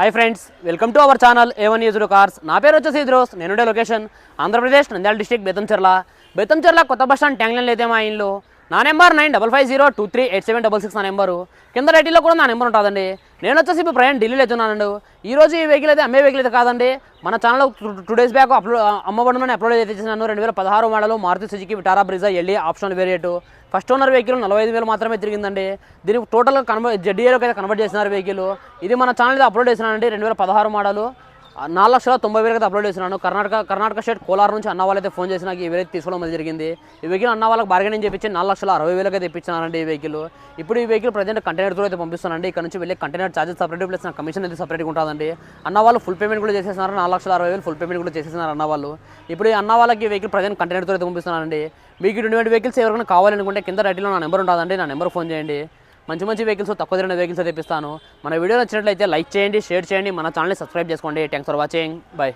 Hi friends welcome to our channel A one user cars నా పేరు వచ్చేసి ఇద్రోస్ నేనుండే లొకేషన్ ఆంధ్రప్రదేశ్ నంద్యాల డిస్టిక్ బెతంచెర్ల బెతంచెర్ల కొత్త బస్ స్టాండ్ ట్యాంగ్లైన్ అయితే మా ఇంట్లో నా number nine double five zero two three eight seven double six నా నెంబరు. కింద రైటీలో కూడా నా నెంబర్ ఉంటుందండి. నేను వచ్చేసి ఇప్పుడు ప్రయాణం ఢిల్లీలో అవుతున్నానండి ఈ రోజు ఈ వెహికల్ అయితే అమ్మే వెహికల్ అయితే కాదండి. మన ఛానల్లో టూ డేస్ బ్యాక్ అప్లోడ్ అమ్మబడమని అప్లోడ్ అయితే చేసినాను. రెండు వేల పదహారు model Maruti Suzuki Vitara Brezza LE optional variant first owner vehicle నలభై ఐదు వేలు మాత్రమే తిరిగిందండి. దీనికి టోటల్గా కన్వర్ట్ జడ్డీఏలోకి అయితే కన్వర్ట్ చేసినారు వెహికల్ ఇది మన ఛానల్ అయితే అప్లోడ్ చేసినానండి రెండు వేల పదహారు మోడలు నాలుగు లక్షల తొంభై వేలకి అప్లోడ్ చేసినాను. కర్ణాటక కర్ణాటక స్టేట్ కోలార్ నుంచి అన్న వాళ్ళైతే ఫోన్ చేసి నాకు ఈ వెహికల్ తీసుకోవడం జరిగింది. ఈ వెహికల్ అన్న వాళ్ళకి బార్గెనింగ్ చేపించి నాలుగు లక్షల అరవై వేలకి తెప్పించినారండి ఈ వెహికల్ ఇప్పుడు ఈ వెహికల్ ప్రజెంట్ కంటైనర్తో అయితే పంపిస్తానండి ఇక్కడ నుంచి వెళ్ళే కంటైనర్ చార్జెస్ సపరేట్ ప్లస్ నా కమిషన్ అయితే సపరేట్గా ఉంటుందండి. అన్న వాళ్ళు ఫుల్ పేమెంట్ కూడా చేసేసినారు. నాలుగు లక్షల అరవై వేలు ఫుల్ పేమెంట్ కూడా చేసేసినారు అన్న వాళ్ళు. ఇప్పుడు ఈ అన్న వాళ్ళకి ఈ వెహికల్ ప్రజెంట్ కంటైనర్తో అయితే పంపిస్తున్నానండి. మీకు ఇటువంటి వెహికల్స్ ఎవరైనా కావాలనుకుంటే కింద రైట్లో నా నెంబర్ ఉంటుందండి. నా నెంబర్ ఫోన్ చేయండి. మంచి మంచి వెహికల్స్ తక్కువ ధరన వెహికల్స్ తెప్పిస్తాను. మన వీడియో నచ్చినట్లయితే లైక్ చేయండి షేర్ చేయండి మన ఛానల్ని సబ్స్క్రైబ్ చేసుకోండి. Thanks for watching bye